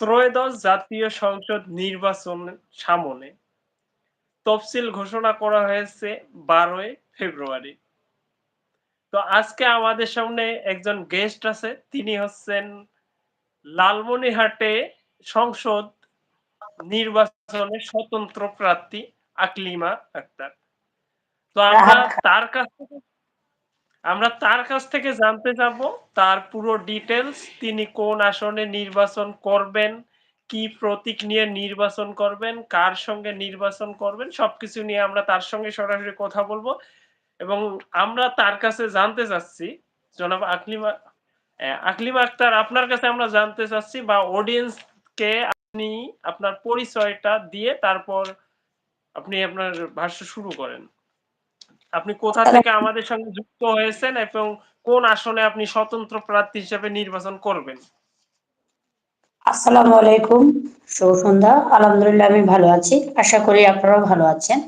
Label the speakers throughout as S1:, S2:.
S1: ত্রয়োদশ জাতীয় সংসদ নির্বাচন সামনে তফসিল ঘোষণা করা হয়েছে ১২ই ফেব্রুয়ারি। তো আজকে আমাদের সামনে একজন গেস্ট আছে। তিনি হচ্ছেন লালমনিরহাটে সংসদ নির্বাচনের স্বতন্ত্র প্রার্থী আকলিমা আক্তার। তো আমরা তার কাছ থেকে আমরা তার কাছ থেকে জানতে চাবো তার পুরো ডিটেলস তিনি কোন আসনে নির্বাচন করবেন, কি প্রতীক নিয়ে নির্বাচন করবেন, কার সঙ্গে নির্বাচন করবেন সবকিছু নিয়ে আমরা তার সঙ্গে সরাসরি কথা বলব। এবং আমরা তার কাছে জানতে চাচ্ছি জনাব আকলিমা আকলিমা আক্তার আপনার কাছে আমরা জানতে চাচ্ছি বা অডিয়েন্স কে আপনি আপনার পরিচয়টা দিয়ে তারপর আপনি আপনার ভাষ্য শুরু করেন। আপনি কোথা থেকে আমাদের সঙ্গে যুক্ত হয়েছেন এবং কোন আসনে আপনি স্বতন্ত্র প্রার্থী হিসেবে নির্বাচন করবেন?
S2: আসসালামু আলাইকুম। শুভ সন্ধ্যা। আলহামদুলিল্লাহ আমি ভালো আছি। আশা করি আপনারাও ভালো আছেন।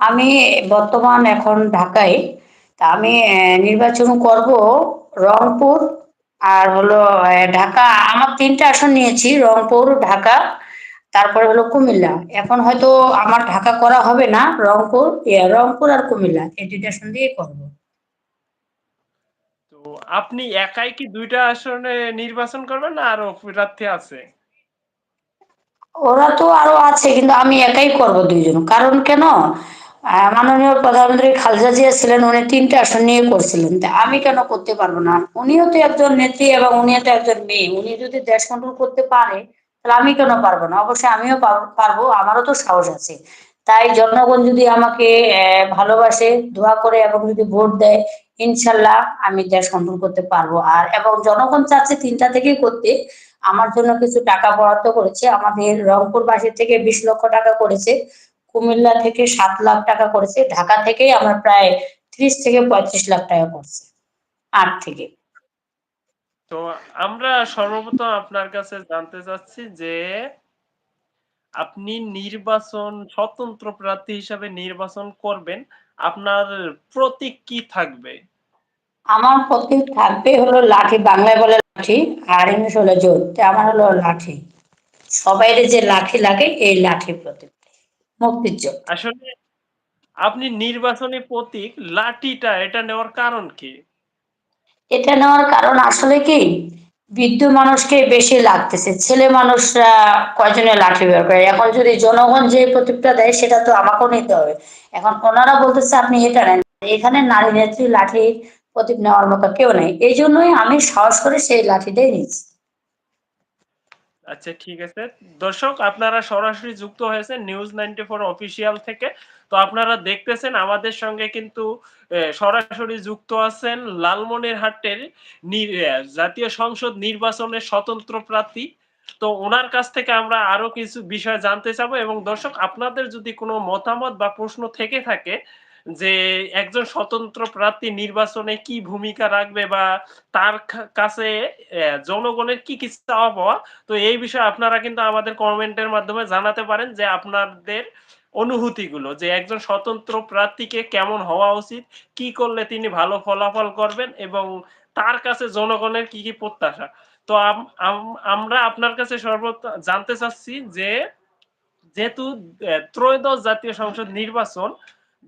S2: আমি বর্তমান এখন ঢাকায়। তা আমি নির্বাচন করব রংপুর আর হলো ঢাকা আমার ৩ টা আসন নিয়েছি রংপুর, ঢাকা তারপরে হলো কুমিল্লা। এখন হয়তো আমার ঢাকা করা হবে না। রংপুর রংপুর আর কুমিল্লা এই ২ টা আসন দিয়েই করব।
S1: তো আপনি একাই কি দুইটা আসনে নির্বাচন করবেন না আরও প্রার্থী আছে?
S2: ওরা তো আরও আছে কিন্তু আমি একাই করব দুইজন কারণ কেন? মাননীয় প্রধানমন্ত্রী খালেদা জিয়া ছিলেন উনি ৩ টা আসন নিয়ে করছিলেন। আমি কেন করতে পারব না? উনিও তো একজন নেত্রী এবং উনিও তো একজন মেয়ে। উনি যদি দেশ কন্ট্রোল করতে পারে তাহলে আমি কেন পারব না? অবশ্যই আমিও পার পারব। আমারও তো সাহস আছে। তাই জনগণ যদি আমাকে ভালোবাসে, দোয়া করে এবং যদি ভোট দেয় ইনশাআল্লাহ আমি দেশ কন্ট্রোল করতে পারব। আর এবং জনগণ চাচ্ছে ৩ টা থেকেই করতে। আমার জন্য কিছু টাকা বরাদ্দ করেছে। আমাদের রংপুরবাসী থেকে ২০ লক্ষ টাকা করেছে। কুমিল্লা থেকে সাত লাখ টাকা করেছে। ঢাকা থেকেই আমার প্রায় ৩০ থেকে ৩৫ লাখ টাকা করছে। আট থেকে।
S1: তো আমরা সর্বপ্রথম আপনার কাছে জানতে চাচ্ছি যে আপনি নির্বাচন স্বতন্ত্র প্রার্থী হিসাবে নির্বাচন করবেন। আপনার প্রতীক কি থাকবে?
S2: আমার প্রতীক থাকবে হলো লাঠি, বাংলায় বলে লাঠি আর ইংলিশ হলো। তা আমার হলো লাঠি। সবাইরে যে লাঠি লাগে এই লাঠি প্রতীক। মুক্তির জোট।
S1: আসলে আপনি নির্বাচনী প্রতীক লাঠিটা এটা নেওয়ার কারণ কি?
S2: এটা নেওয়ার কারণ আসলে কি? বৃদ্ধ মানুষকে বেশি লাগতেছে। ছেলে মানুষরা কয়জনে লাঠি বের করে। এখন যদি জনগণ যে প্রতীকটা দেয়, সেটা তো আমাকেও নিতে হবে। এখন ওনারা বলতেছে, আপনি এটা নেন। এখানে নারী নেত্রী লাঠির প্রতীক নেওয়ার মতো কেউ নেই। এই জন্যই আমি সাহস করে সেই লাঠিটাই নিয়েছি।
S1: আচ্ছা ঠিক আছে। দর্শক, আপনারা সরাসরি যুক্ত হয়েছেন নিউজ 94 অফিসিয়াল থেকে। তো আপনারা দেখতেছেন আমাদের সঙ্গে কিন্তু সরাসরি যুক্ত আছেন লালমনিরহাটের নি অ্যা জাতীয় সংসদ নির্বাচনের স্বতন্ত্র প্রার্থী। তো উনার কাছ থেকে আমরা আরও কিছু বিষয় জানতে চাবো এবং দর্শক আপনাদের যদি কোনো মতামত বা প্রশ্ন থেকে থাকে যে একজন স্বতন্ত্র প্রার্থী নির্বাচনে কি ভূমিকা রাখবে বা তার কাছে জনগণের কি, কি চাওয়া তো এই বিষয়ে আপনারা কিন্তু আমাদের কমেন্টের মাধ্যমে জানাতে পারেন যে আপনাদের অনুভূতিগুলো যে একজন স্বতন্ত্র প্রার্থীকে কেমন হওয়া উচিত, কি করলে তিনি ভালো ফলাফল করবেন এবং তার কাছে জনগণের কি, কি প্রত্যাশা। তো আম আম আমরা আপনার কাছে জানতে চাচ্ছি যে যেহেতু ত্রয়োদশ জাতীয় সংসদ নির্বাচন,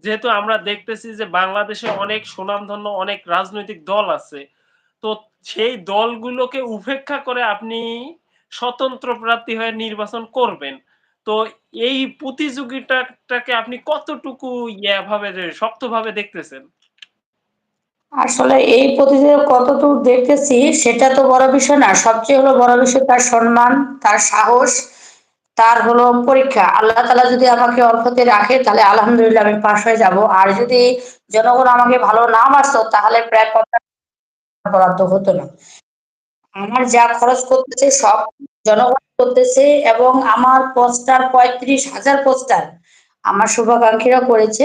S1: যেহেতু আমরা দেখতেছি যে বাংলাদেশে অনেক সুনামধন্য অনেক রাজনৈতিক দল আছে। তো সেই দলগুলোকে উপেক্ষা করে আপনি স্বতন্ত্র প্রার্থী হয়ে নির্বাচন করবেন। তো এই প্রতিযোগিতাটাকে আপনি কতটুকু ইয়া ভাবে যে শক্তভাবে দেখতেছেন?
S2: আসলে এই প্রতিযোগিতা কতদূর দেখতেছি সেটা তো বড় বিষয় না। সবচেয়ে হলো বড় বিষয় তার সম্মান, তার সাহস, তার হলো পরীক্ষা। আল্লাহ তালা যদি আমাকে অল্পতে রাখে তাহলে আলহামদুলিল্লাহ আমি পাশ হয়ে যাব। আর যদি জনগণ আমাকে ভালো না বাসতো তাহলে প্রায় বরাদ্দ হতো না। আমার যা খরচ করতেছে সব জনগণ করতেছে এবং আমার পোস্টার ৩৫,০০০ পোস্টার আমার শুভাকাঙ্ক্ষীরা করেছে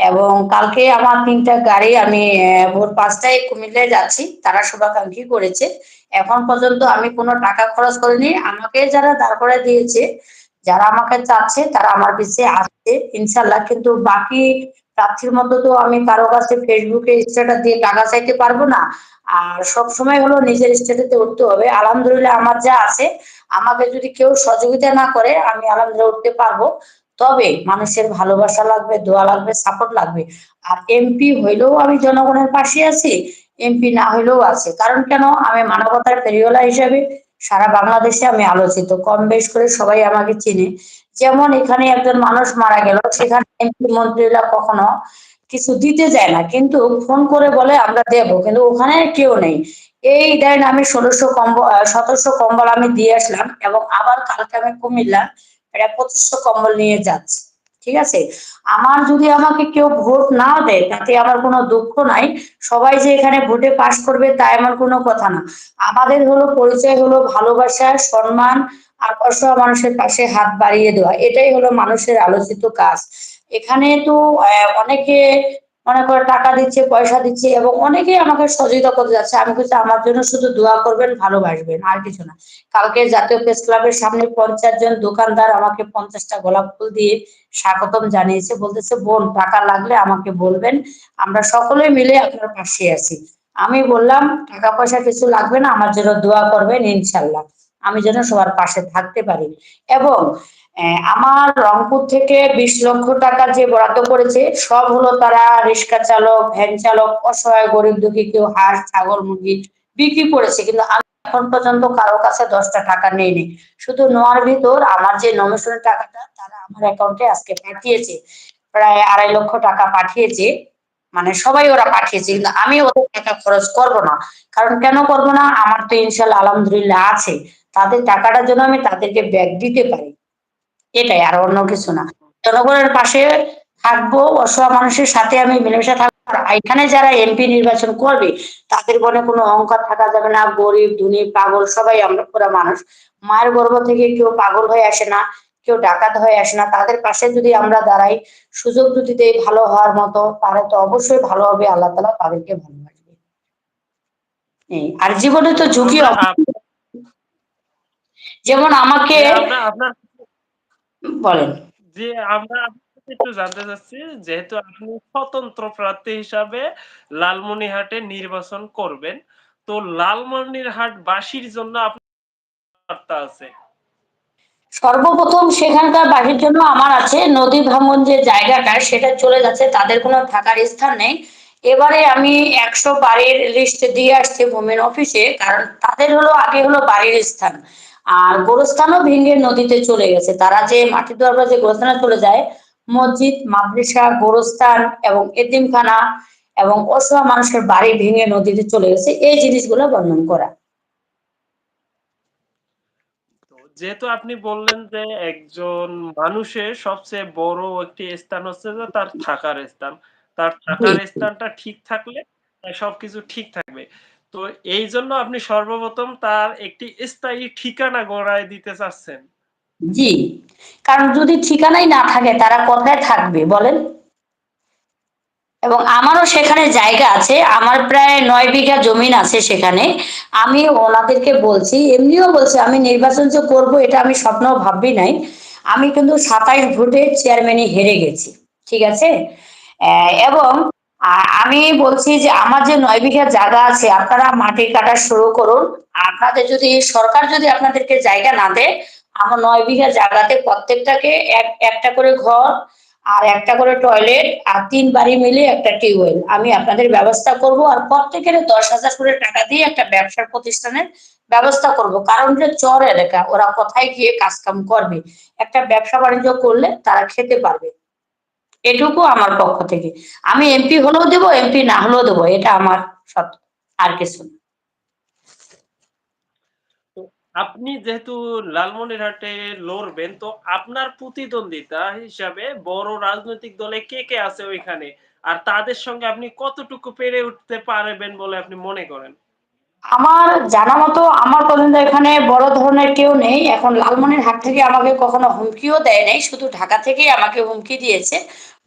S2: এবং কালকে আমার ৩ টা গাড়ি আমি ভোর ৫ টায় কুমিল্লায় যাচ্ছি। তারা শুভাকাঙ্ক্ষী করেছে। এখন পর্যন্ত আমি কোনো টাকা খরচ করিনি। আমাকে যারা দাঁড় করায় দিয়েছে, যারা আমাকে চাচ্ছে তারা আমার পিছে আসছে ইনশাআল্লাহ। কিন্তু বাকি প্রার্থীর মতো তো আমি কারও কাছে ফেসবুকে স্ট্যাটাস দিয়ে টাকা চাইতে পারব না। আর সব সময় হলো নিজের স্ট্যাটাসে উঠতে হবে। আলহামদুলিল্লাহ আমার যা আছে, আমাকে যদি কেউ সহযোগিতা না করে, আমি আলহামদুলিল্লাহ উঠতে পারব। তবে মানুষের ভালোবাসা লাগবে, দোয়া লাগবে সাপোর্ট লাগবে। আর এমপি হইলেও আমি জনগণের পাশে আছি এমপি না হইলেও আছে। কারণ কেন? আমি মানবতার ফেরিওয়ালা হিসাবে সারা বাংলাদেশে আমি আলোচিত। কম বেশ করে সবাই আমাকে চিনে। যেমন এখানে একজন মানুষ মারা গেল, সেখানে এমপি মন্ত্রীরা কখনো কিছু দিতে যায় না। কিন্তু ফোন করে বলে, আমরা দেব। কিন্তু ওখানে কেউ নেই। এই দেন আমি ষোলোশো কম্বল সতেরোশো কম্বল আমি দিয়ে আসলাম এবং আবার কালকে আমি কুমিল্লা এটা পঁচিশশো কম্বল নিয়ে যাচ্ছি। ঠিক আছে? আমার যদি আমাকে কেউ ভোট না দেয়, তাতে আমার কোনো দুঃখ নাই। সবাই যে এখানে ভোটে পাশ করবে, তাই আমার কোনো কথা না। আমাদের হলো পরিচয় হলো ভালোবাসা, সম্মান আর অসহায় মানুষের পাশে হাত বাড়িয়ে দেওয়া। এটাই হলো মানুষের আলোচিত কাজ। এখানে তো অনেকে মনে করে টাকা দিচ্ছে, পয়সা দিচ্ছে এবং অনেকেই আমাকে সহযোগিতা করতে যাচ্ছে। আমি বলছি, আমার জন্য শুধু দোয়া করবেন, ভালোবাসবেন, আর কিছু না। কালকে জাতীয় প্রেস ক্লাবের সামনে পঞ্চাশ জন দোকানদার আমাকে পঞ্চাশটা গোলাপ ফুল দিয়ে স্বাগতম জানিয়েছে। বলতেছে, বোন, টাকা লাগলে আমাকে বলবেন, আমরা সকলে মিলে আপনার পাশে আছি। আমি বললাম, টাকা পয়সা কিছু লাগবে না, আমার জন্য দোয়া করবেন, ইনশাল্লাহ। আমি যেন সবার পাশে থাকতে পারি। এবং আমার রংপুর থেকে বিশ লক্ষ টাকা যে বরাদ্দ করেছে, সব হলো তারা রিক্সা চালক, ভ্যান চালক, অসহায়, গরিব, দুঃখী, কেউ হাঁস, ছাগল, মুরগি বিক্রি করেছে। কিন্তু এখন পর্যন্ত কারও কাছে দশটা টাকা নেইনি। শুধু নোয়ার ভিতর আমার যে নমিশনের টাকাটা, তারা আমার অ্যাকাউন্টে আজকে পাঠিয়েছে। প্রায় আড়াই লক্ষ টাকা পাঠিয়েছে। মানে সবাই ওরা পাঠিয়েছে, কিন্তু আমি ওদের টাকা খরচ করব না। কারণ কেন করব না? আমার তো ইনশাল্লাহ আলহামদুলিল্লাহ আছে। তাদের টাকাটার জন্য আমি তাদেরকে ব্যাগ দিতে পারি। এটাই আর অন্য কিছু না। জনগণের পাশে থাকব অসহায় মানুষের সাথে আমি মিলেমিশে থাকব। এখানে যারা এমপি নির্বাচন করবে তাদের মনে কোনো অহংকার থাকা যাবে না। গরিব ধনী পাগল সবাই আমরা পুরা মানুষ। মায়ের গর্ভ থেকে কেউ পাগল হয়ে আসে না কেউ ডাকাত হয়ে আসে না। তাদের পাশে যদি আমরা দাঁড়াই সুযোগ যদি দেই ভালো হওয়ার মতো তাহলে তো অবশ্যই ভালো হবে। আল্লাহ তালা তাদেরকে ভালোবাসবে। আর জীবনে তো ঝুঁকি যেমন আমাকে
S1: আপনার
S2: বলেন।
S1: যে আমরা একটু জানতে চাচ্ছি যেহেতু আপনি স্বতন্ত্র প্রার্থী হিসাবে লালমনিরহাটে নির্বাচন করবেন তো লালমনিরহাট বাসীর জন্য আপনার বার্তা আছে।
S2: সর্বপ্রথম সেখানকার বাড়ির জন্য আমার আছে নদী ভাঙন যে জায়গাটা সেটা চলে যাচ্ছে তাদের কোনো থাকার স্থান নেই। এবারে আমি একশো বাড়ির লিস্ট দিয়ে আসছি ভূমির অফিসে কারণ তাদের হলো আগে হলো বাড়ির স্থান। আর গোরস্থানও ভেঙে নদীতে চলে গেছে। তারা যে মাটির দরবার যে গোরস্থানে চলে যায় মসজিদ মাদ্রাসা গোরস্থান এবং এতিমখানা এবং অসহায় মানুষের বাড়ি ভেঙে নদীতে চলে গেছে এই জিনিসগুলো বর্ণন করা।
S1: তো যেহেতু আপনি বললেন যে একজন মানুষের সবচেয়ে বড় একটি স্থান হচ্ছে যে তার থাকার স্থান তার থাকার স্থানটা ঠিক থাকলে সবকিছু ঠিক থাকবে। তো এই জন্য আপনি সর্বপ্রথম তার একটি স্থায়ী ঠিকানা গড়ায় দিতে চাচ্ছেন।
S2: জি। কারণ যদি ঠিকানাই না থাকে, তারা কোথায় থাকবে বলেন? এবং আমারও সেখানে জায়গা আছে, আমার প্রায় নয় বিঘা জমিন আছে সেখানে। আমি ওনাদেরকে বলছি, এমনিও বলছি, আমি নির্বাচন যে করব, এটা আমি স্বপ্ন ভাববি নাই। আমি কিন্তু সাতাইশ ভোটে চেয়ারম্যানই হেরে গেছি, ঠিক আছে? এবং আমি বলছি যে আমার যে নয় বিঘা জায়গা আছে, আপনারা মাটি কাটা শুরু করুন। আপনাদের যদি, সরকার যদি আপনাদেরকে জায়গা না দেয়, আমার নয় বিঘা জায়গাতে প্রত্যেকটাকে এক, একটা করে ঘর আর একটা করে টয়লেট আর তিন বাড়ি মিলে একটা টিউবওয়েল। আমি আপনাদের ব্যবস্থা করব আর প্রত্যেকের দশ হাজার করে টাকা দিয়ে একটা ব্যবসার প্রতিষ্ঠানের ব্যবস্থা করব। কারণ যে চর এলাকা, ওরা কোথায় গিয়ে কাজ কাম করবে? একটা ব্যবসা বাণিজ্য করলে তারা খেতে পারবে। এটুকু আমার পক্ষ থেকে। আমি এমপি হলেও দেবো, এমপি না হলেও দেবো, এটা আমার সত্য আর কিছু
S1: আপনি যেহেতু লালমনিরহাটে লড়বেন, তো আপনার প্রতিদ্বন্দ্বিতা হিসাবে বড় রাজনৈতিক দলে কে কে আছে ওইখানে? আর তাদের সঙ্গে আপনি কতটুকু পেরে উঠতে পারবেন বলে আপনি মনে করেন?
S2: আমার জানা মতো আমার পর্যন্ত এখানে বড় ধরনের কেউ নেই। এখন লালমনির হাট থেকে আমাকে কখনো হুমকিও দেয় নাই, শুধু ঢাকা থেকেই আমাকে হুমকি দিয়েছে।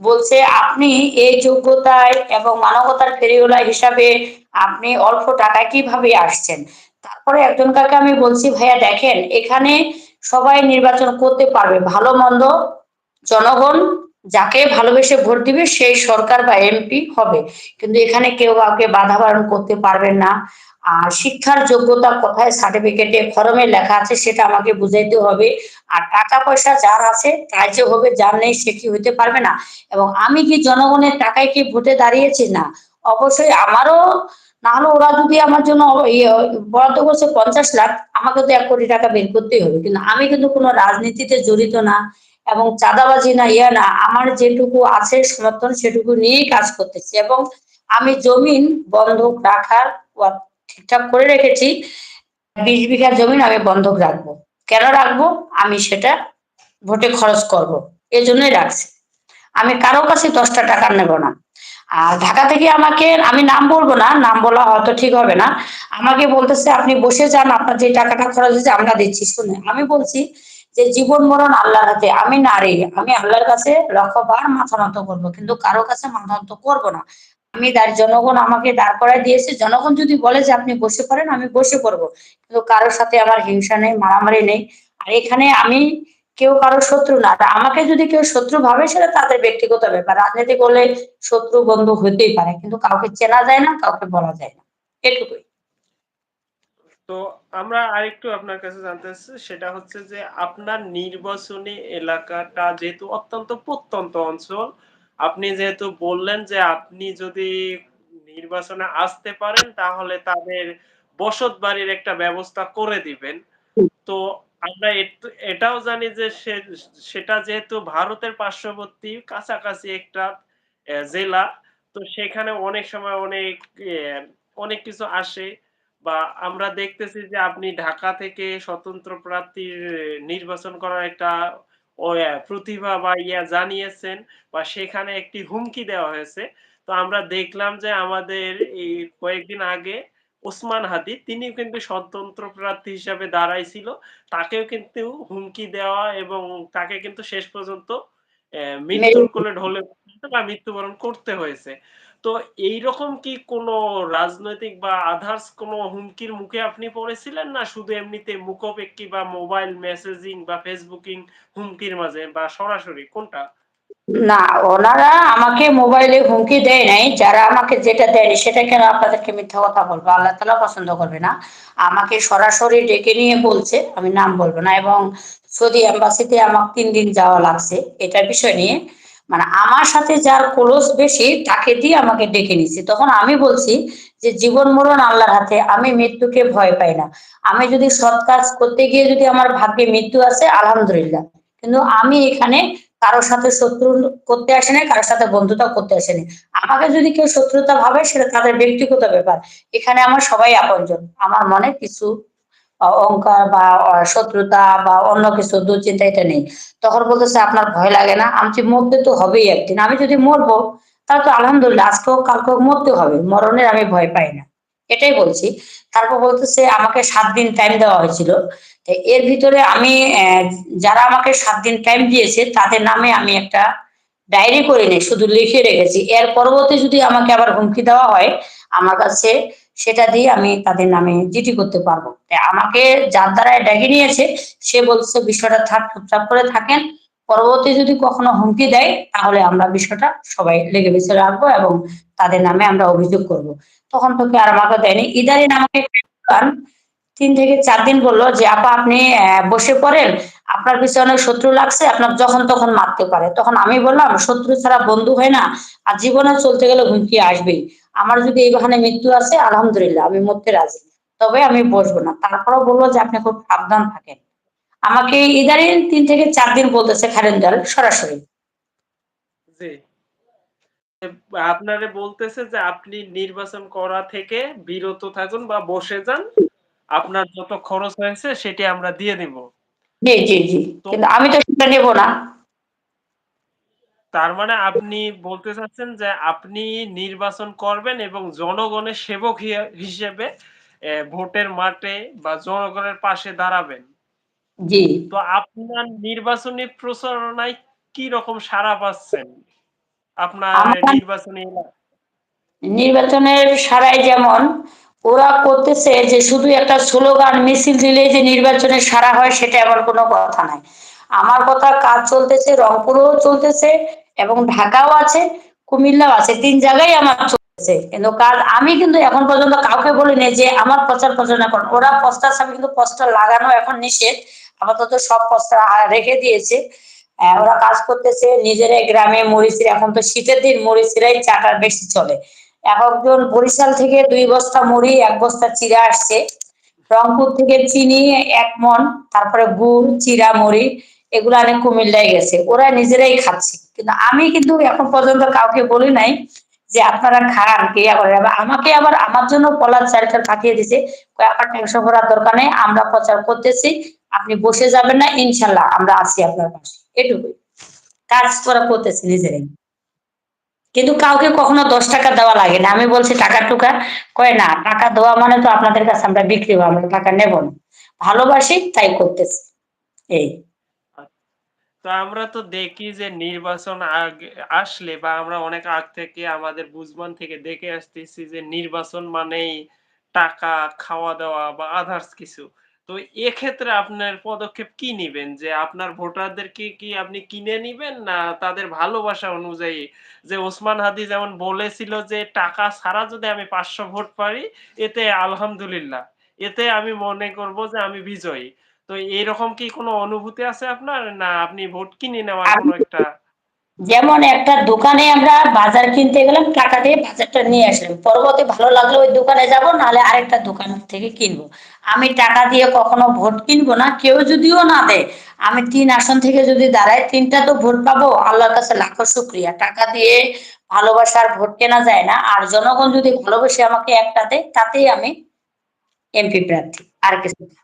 S2: বলছে, আপনি এই যোগ্যতায় এবং মানবতার ফেরিওলা হিসাবে আপনি অল্প টাকা কীভাবে আসছেন? তারপরে একজন কাকে আমি বলছি, ভাইয়া, দেখেন, এখানে সবাই নির্বাচন করতে পারবে, ভালো মন্দ জনগণ যাকে ভালোবেসে ভোট দিবে, সেই সরকার বা এমপি হবে। কিন্তু এখানে কেউ কাউকে বাধা বারণ করতে পারবেন না। আর শিক্ষার যোগ্যতা কোথায়? সার্টিফিকেটে ফরমে লেখা আছে, সেটা আমাকে বুঝাইতে হবে। আর টাকা পয়সা যার আছে তাই যে হবে, যার নেই, সে কি হইতে পারবে না? এবং আমি কি জনগণের টাকায় কি ভোটে দাঁড়িয়েছি? না। অবশ্যই আমারও না হলে ওরা যদি আমার জন্য ইয়ে বরাদ্দ করছে পঞ্চাশ লাখ, আমাকে তো এক কোটি টাকা বের করতেই হবে। কিন্তু আমি কিন্তু কোনো রাজনীতিতে জড়িত না এবং চাঁদাবাজি না, ইয়া না, আমার যেটুকু আছে, সমর্থন সেটুকু নিয়েই কাজ করতেছি। এবং আমি জমিন বন্ধক রাখার ঠিকঠাক করে রেখেছি, বিশ বিঘা জমিন আমি বন্ধক রাখব। কেন রাখব? আমি সেটা ভোটে খরচ করব জন্যই রাখছি। আমি কারও কাছে দশটা টাকা নেব না। আর ঢাকা থেকে আমাকে, আমি নাম বলব না, নাম বলা হয়তো ঠিক হবে না। আমাকে বলতেছে, আপনি বসে যান, আপনার যে টাকাটা খরচ হয়েছে, আমরা দিচ্ছি। শুনে আমি বলছি যে, জীবন মরণ আল্লাহর হাতে, আমি নারী, আমি আল্লাহর কাছে লক্ষবার মাথা নত করব, কিন্তু কারও কাছে মাথা নত করব না। আমি দাঁড় জনগণ আমাকে দাঁড় করায় দিয়েছে। জনগণ যদি বলে যে আপনি বসে পড়েন, আমি বসে পড়ব। কিন্তু কারোর সাথে আমার হিংসা নেই, মারামারি নেই। আর এখানে আমি কেউ কারও শত্রু না। আমাকে যদি কেউ শত্রু ভাবে, সেটা তাদের ব্যক্তিগত ব্যাপার। রাজনীতি করলে শত্রু বন্ধু হতেই পারে, কিন্তু কাউকে চেনা যায় না, কাউকে বলা যায় না। এটুকুই।
S1: তো আমরা আরেকটু আপনার কাছে জানতে চাচ্ছি, সেটা হচ্ছে যে আপনার নির্বাচনী এলাকাটা যেহেতু অত্যন্ত প্রত্যন্ত অঞ্চল আপনি যেহেতু বললেন যে আপনি যদি নির্বাচনে আসতে পারেন, তাহলে তাদের বসত বাড়ির একটা ব্যবস্থা করে দিবেন। তো আমরা এটাও জানি যে সেটা যেহেতু ভারতের পার্শ্ববর্তী, কাছাকাছি একটা জেলা, তো সেখানে অনেক সময় অনেক অনেক কিছু আসে বা আমরা দেখতেছি যে আপনি ঢাকা থেকে স্বতন্ত্র প্রার্থীর নির্বাচন করার একটা প্রতিভা বা ইয়া জানিয়েছেন বা সেখানে একটি হুমকি দেওয়া হয়েছে। তো আমরা দেখলাম যে আমাদের এই কয়েকদিন আগে ওসমান হাদি তিনি কিন্তু স্বতন্ত্র প্রার্থী হিসাবে দাঁড়াইছিল তাকেও কিন্তু হুমকি দেওয়া এবং তাকে কিন্তু শেষ পর্যন্ত মৃত্যুর কোলে ঢলে বা মৃত্যুবরণ করতে হয়েছে। তো এইরকম কি কোনো রাজনৈতিক বা আদার্স কোনো হুমকির মুখে আপনি পড়েছিলেন? না শুধু এমনিতে মুখোপেক্ষি বা মোবাইল মেসেজিং বা ফেসবুকিং হুমকির মাঝে বা সরাসরি? কোনটা?
S2: না, ওনারা আমাকে মোবাইলে হুমকি দেয় নাই। যারা আমাকে যেটা দেয়নি সেটা কেন আপনাদেরকে মিথ্যা কথা বলব? আল্লাহ তালা পছন্দ করবে না। আমাকে সরাসরি ডেকে নিয়ে বলছে, আমি নাম বলব না। এবং সৌদি অ্যাম্বাসিতে আমার তিন দিন যাওয়া লাগছে। এটার বিষয় নিয়ে মানে আমার সাথে যার ক্লোজ বেশি, তাকে দিয়ে আমাকে ডেকে নিচ্ছে তখন আমি বলছি যে, জীবন মরণ আল্লাহর হাতে, আমি মৃত্যুকে ভয় পাই না। আমি যদি সৎ কাজ করতে গিয়ে যদি আমার ভাগ্যে মৃত্যু আছে আলহামদুলিল্লাহ। কিন্তু আমি এখানে কারোর সাথে শত্রু করতে আসেনি কারোর সাথে বন্ধুতা করতে আসেনি আমাকে যদি কেউ শত্রুতা ভাবে, সেটা তাদের ব্যক্তিগত ব্যাপার। এখানে আমার সবাই আপনজন। আমার মনে কিছু অহংকার বা শত্রুতা বা অন্য কিছু দুশ্চিন্তা এটা নেই। তখন বলতেছে, আপনার ভয় লাগে না। আমি মরতে তো হবেই একদিন। আমি যদি মরবো, তাহলে তো আলহামদুলিল্লাহ আজকেও কালকেও মরতে হবে। মরণের আমি ভয় পাই না। এটাই বলছি। তারপর বলতেছে, আমাকে সাত দিন টাইম দেওয়া হয়েছিল। এর ভিতরে আমি যারা আমাকে সাত দিন টাইম দিয়েছে, তাদের নামে আমি একটা ডায়েরি করে নিই, শুধু লিখে রেখেছি। এর পরবর্তী যদি আমাকে আবার হুমকি দেওয়া হয়, আমার কাছে সেটা দিয়ে আমি তাদের নামে জিটি করতে পারব। আমাকে যার দ্বারা ডেকে নিয়েছে, সে বলছে বিষয়টা থাক, চুপচাপ করে থাকেন। পরবর্তী যদি কখনো হুমকি দেয়, তাহলে আমরা বিষয়টা সবাই লেগে বেছে রাখব এবং তাদের নামে আমরা অভিযোগ করব। তখন তোকে আর আমাকে দেয়নি। ইদারিন আমাকে তিন থেকে চার দিন বলল যে, আপা, আপনি বসে পড়েন। আপনার পিছনে অনেক শত্রু লাগছে, আপনার যখন তখন মারতে পারে। তখন আমি বললাম, শত্রু ছাড়া বন্ধু হয় না। আর জীবনে চলতে গেলে হুমকি আসবেই। আমার যদি এই বাহানে মৃত্যু আছে আলহামদুলিল্লাহ আমি মরতে রাজি। তবে আমি বসবো না। তারপরেও বলল যে আপনি খুব সাবধান থাকেন। আমাকে ইদারিন তিন থেকে চার দিন বলতেছে খারেন্দাল সরাসরি।
S1: জি। আপনারে বলতেছে যে আপনি নির্বাচন করা থেকে বিরত থাকুন বা বসে যান। আপনার যত খরচ হয়েছে সেটি আমরা দিয়ে দিব।
S2: জি জি জি। কিন্তু আমি তো সেটা নেব না।
S1: তার মানে আপনি বলতে চাচ্ছেন যে আপনি নির্বাচন করবেন এবং জনগণের সেবক হিসেবে ভোটের মাঠে বা জনগণের পাশে দাঁড়াবেন।
S2: জি।
S1: তো আপনার নির্বাচনী প্রচারণায় কি রকম সাড়া পাচ্ছেন? আপনার নির্বাচনী
S2: নির্বাচনের সারাই যেমন ওরা করতেছে যে শুধু একটা স্লোগান মিছিল দিলে যে নির্বাচনের সারা হয় সেটা এমন কোনো কথা নাই। আমার কথা কাজ চলতেছে রংপুরেও চলতেছে এবং ঢাকাও আছে, কুমিল্লাও আছে, তিন জায়গায় আমার চলছে। কিন্তু কাজ, আমি কিন্তু এখন পর্যন্ত কাউকে বলিনি যে আমার প্রচার প্রচারণা করুন। ওরা পোস্টার সামনে কিন্তু পোস্টার লাগানো এখন নিষেধ। আপাতত সব পোস্টার রেখে দিয়েছে। ওরা কাজ করতেছে নিজেরাই গ্রামে মরিচির, এখন তো শীতের দিন, মরিচিরাই চাটার বেশি চলে। একজন বরিশাল থেকে দুই বস্তা মুড়ি, এক বস্তা চিরা আসছে। রংপুর থেকে চিনি এক মন তারপরে গুড় চিরা মুড়ি। এগুলো অনেক কুমিল্লায় গেছে। ওরা নিজেরাই খাচ্ছে। কিন্তু আমি কিন্তু এখন পর্যন্ত কাউকে বলি নাই যে আপনারা খান, কে করে আবার আমাকে আবার আমার জন্য পলার চালটা পাঠিয়ে দিছে। আপনার টেনশন করার দরকার নেই, আমরা প্রচার করতেছি। আপনি বসে যাবেন না, ইনশাল্লাহ আমরা আছি আপনার পাশে। এটুকুই। কাজ করা করতেছি নিজেরাই। কিন্তু কাউকে কখনো দশ টাকা দেওয়া লাগে না। আমি বলছি টাকা টুকা। কয়, না, টাকা দেওয়া মানে তো আপনাদের কাছে আমরা বিক্রি হব, আমরা টাকা নেব না। ভালোবাসি, তাই করতেছি। এই।
S1: তো আমরা তো দেখি যে নির্বাচন আগে, আসলে বা আমরা অনেক আগ থেকে আমাদের বুঝবান থেকে দেখে আসতেছি যে নির্বাচন মানেই টাকা খাওয়া দাওয়া বা আদার্স কিছু। তো এক্ষেত্রে আপনার পদক্ষেপ কি নিবেন? যে আপনার ভোটারদেরকে কি আপনি কিনে নিবেন না তাদের ভালোবাসা অনুযায়ী? যে ওসমান হাদি যেমন বলেছিল যে টাকা ছাড়া যদি আমি পাঁচশো ভোট পারি, এতে আলহামদুলিল্লাহ। এতে আমি মনে করব যে আমি বিজয়ী। তো এরকম কি কোনো অনুভূতি আছে আপনার? না আপনি ভোট কিনে নেওয়ার কোনো একটা
S2: যেমন একটা দোকানে আমরা বাজার কিনতে গেলাম টাকা দিয়ে বাজারটা নিয়ে আসলাম। পরবর্তী ভালো লাগলে ওই দোকানে যাব নাহলে আরেকটা দোকান থেকে কিনবো। আমি টাকা দিয়ে কখনো ভোট কিনবো না কেউ যদিও না দেয়। আমি তিন আসন থেকে যদি দাঁড়াই তিনটা তো ভোট পাবো আল্লাহর কাছে লাখো শুক্রিয়া। টাকা দিয়ে ভালোবাসার ভোট কেনা যায় না আর জনগণ যদি ভালোবেসে আমাকে একটা দেয় তাতেই আমি এমপি প্রার্থী। আর কিছু না।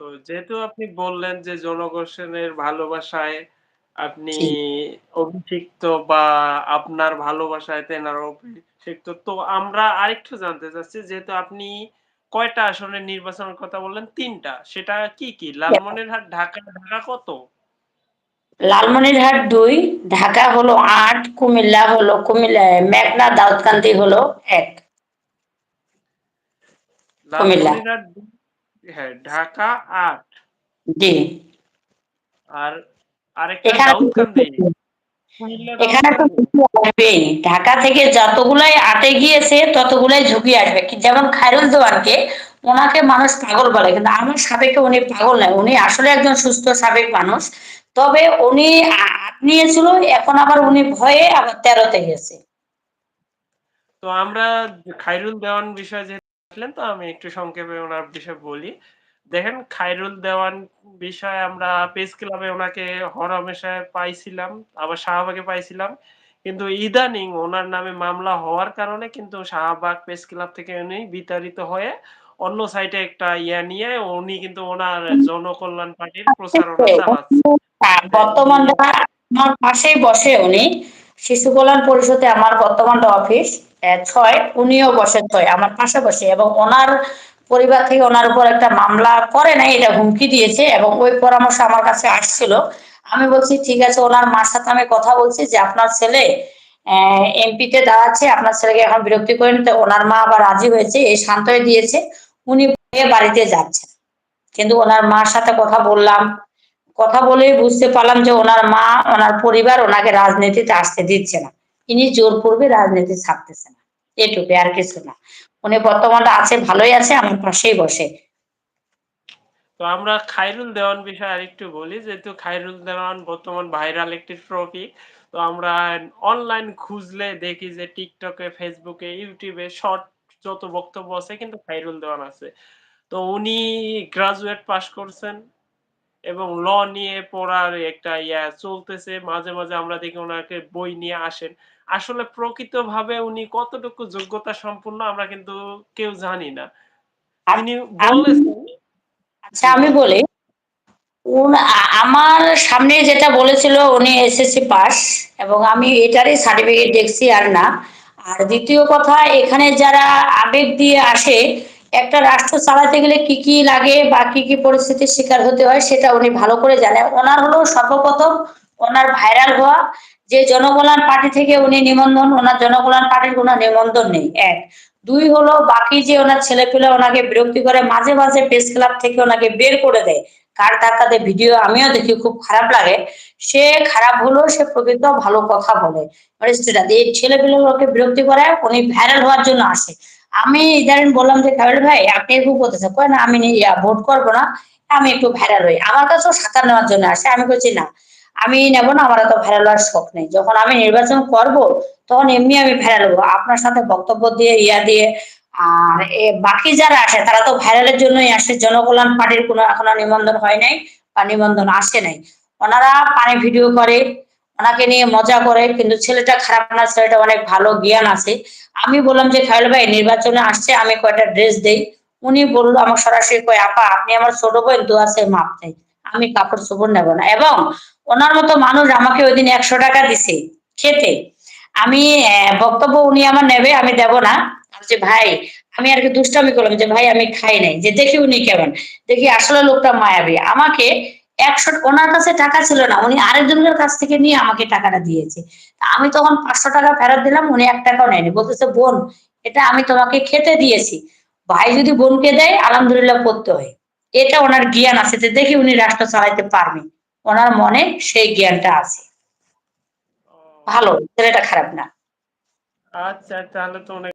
S1: তো যেহেতু আপনি বললেন যে জনগণের ভালোবাসায় আপনি অভিষিক্ত বা আপনার ভালোবাসায় তেনারা অভিষিক্ত তো আমরা আরেকটু জানতে চাচ্ছি যেহেতু আপনি কয়টা আসনের নির্বাচনের কথা বললেন? তিনটা। সেটা কি কি? লালমনিরহাট ঢাকা ঢাকা কত?
S2: লালমনিরহাট দুই ঢাকা হলো আট কুমিল্লা হলো কুমিল্লা মেঘনা দাউদকান্দি হলো এক। কুমিল্লা।
S1: হ্যাঁ ঢাকা আট।
S2: জি।
S1: আর আরেকটা
S2: এখানে তো
S1: দাউদকান্দি
S2: এখানে তো ঝুঁকি আসবেই ঢাকা থেকে যতগুলাই আটে গিয়েছে ততগুলাই ঝুঁকি আসবে। যেমন খায়রুল দেওয়ানকে ওনাকে মানুষ পাগল বলে কিন্তু আমার সাবেকে উনি পাগল নয়। উনি আসলে একজন সুস্থ সাবেক মানুষ। তবে উনি আট নিয়েছিল এখন আবার উনি ভয়ে আবার তেরোতে গেছে।
S1: তো আমরা খায়রুল দেওয়ান বিষয়ে আসলেন তো আমি একটু সংক্ষেপে ওনার বিষয়ে বলি। দেখেন খায়রুল দেওয়ান বিষয়ে আমরা প্রেস ক্লাবে ওনাকে হরহামেশায় পাইছিলাম, আবার শাহবাগে পাইছিলাম। কিন্তু ইদানিং ওনার নামে মামলা হওয়ার কারণে কিন্তু শাহবাগ প্রেস ক্লাব থেকে উনি বিতাড়িত হয়ে অন্য সাইটে একটা ইয়া নিয়ে উনি কিন্তু ওনার জনকল্যাণ পার্টির প্রচারণা চালাচ্ছে।
S2: বর্তমানটা আমার পাশেই বসে উনি শিশু কল্যাণ পরিষদে আমার বর্তমানটা অফিস ছয়, উনিও বসে ছয়, আমার পাশে বসে এবং ওনার পরিবার থেকে ওনার উপর একটা মামলা করে নাই, এটা হুমকি দিয়েছে, এবং ওই পরামর্শ আমার কাছে আসছিল। আমি বলছি, ঠিক আছে, ওনার মার সাথে আমি কথা বলছি যে আপনার ছেলে এমপিতে দাঁড়াচ্ছে, আপনার ছেলেকে এখন বিরক্তি করেন। তো ওনার মা আবার রাজি হয়েছে, এই শান্তই দিয়েছে, উনি বাড়িতে যাচ্ছেন। কিন্তু ওনার মার সাথে কথা বললাম, কথা বলেই বুঝতে পারলাম যে ওনার মা, ওনার পরিবার ওনাকে রাজনীতিতে আসতে দিচ্ছে না। ইনি জোরপূর্বে রাজনীতি ছাড়তেছে না। এটুকু, আর কিছু না। উনি বর্তমানে আছে, ভালোই আছে, আমার পাশেই বসে।
S1: তো আমরা খায়রুল দেওয়ান বিষয়ে আরেকটু বলি, যেহেতু খায়রুল দেওয়ান বর্তমান ভাইরাল একটি টপিক তো আমরা অনলাইন খুঁজলে দেখি যে টিকটকে ফেসবুকে ইউটিউবে শর্ট যত বক্তব্য আছে, কিন্তু খাইরুল দেওয়ান আছে। তো উনি গ্রাজুয়েট পাশ করছেন এবং ল নিয়ে পড়ার একটা ইয়া চলতেছে। মাঝে মাঝে আমরা দেখি ওনাকে বই নিয়ে আসেন। আসলে প্রকৃতভাবে উনি কতটুকু যোগ্যতা সম্পূর্ণ আমরা কিন্তু কেউ জানি না। বলেছেন
S2: আচ্ছা আমি বলি উন- আমার সামনে যেটা বলেছিল উনি এসএসসি পাস এবং আমি এটারই সার্টিফিকেট দেখছি আর না। আর দ্বিতীয় কথা এখানে যারা আবেগ দিয়ে আসে একটা রাষ্ট্র চালাতে গেলে কি কি লাগে বা কি কি পরিস্থিতির শিকার হতে হয় সেটা উনি ভালো করে জানে। ওনার হলো সর্বপ্রথম ওনার ভাইরাল হওয়া যে জনকল্যাণ পার্টি থেকে উনি নিবন্ধন, ওনার জনকল্যাণ পার্টির কোনো নিবন্ধন নেই, এক। দুই হলো, বাকি যে ওনার ছেলেপেলে ওনাকে বিরক্তি করে মাঝে মাঝে প্রেস ক্লাব থেকে ওনাকে বের করে দেয়, কার ধাক্কাতে ভিডিও আমিও দেখি, খুব খারাপ লাগে। সে খারাপ হলেও সে প্রকৃত ভালো কথা বলে। মানে সেটা এই ছেলেপিলেগুলোকে বিরক্তি করে, উনি ভাইরাল হওয়ার জন্য আসে। আমি ইদারিন বললাম যে, কাবিল ভাই, আপনি এরকম করতেছেন কয় না আমি ভোট করব না, আমি একটু ভাইরাল হই। আমার কাছেও সাঁতার নেওয়ার জন্য আসে, আমি বলছি, না আমি নেব না, আমার তো ভাইরাল হওয়ার শখ নেই। যখন আমি নির্বাচন করব, তখন এমনি আমি ভাইরাল আপনার সাথে বক্তব্য দিয়ে, ইয়া দিয়ে, আর বাকি যারা আসে তারা তো ভাইরালের জন্যই আসে জনকল্যাণ পার্টির কোনো এখনও নিবন্ধন হয় নাই, বা নিবন্ধন আসে নাই। ওনারা পানি ভিডিও করে, ওনাকে নিয়ে মজা করে, কিন্তু ছেলেটা খারাপ না, ছেলেটা অনেক ভালো, জ্ঞান আছে। আমি বললাম যে খাইল ভাই, নির্বাচনে আসছে, আমি কয়টা ড্রেস দেই? উনি বলল, আমার সরাসরি কয়, আপা, আপনি আমার ছোট বোন দু আছে মাপ চাই। আমি কাপড় চোপড় নেব না। এবং ওনার মতো মানুষ আমাকে ওই দিন একশো টাকা দিছে খেতে। আমি বক্তব্য উনি আমার নেবে, আমি দেব না। যে ভাই, আমি আর কি দুষ্টামি করলাম যে, ভাই, আমি খাই নাই। যে, দেখি উনি কেমন। দেখি আসলে লোকটা মায়াবী। আমাকে একশো, ওনার কাছে টাকা ছিল না, উনি আরেকজনের কাছ থেকে নিয়ে আমাকে টাকাটা দিয়েছে। আমি তখন পাঁচশো টাকা ফেরত দিলাম, উনি এক টাকাও নেয়নি। বলতেছে, বোন, এটা আমি তোমাকে খেতে দিয়েছি। ভাই যদি বোনকে দেয়, আলহামদুলিল্লাহ করতে হয়। এটা ওনার জ্ঞান আছে যে দেখি উনি রাষ্ট্র চালাইতে পারবে। ওনার মনে সেই জ্ঞানটা আছে। ভালো ছেলেটা খারাপ না।
S1: আচ্ছা তাহলে তো অনেক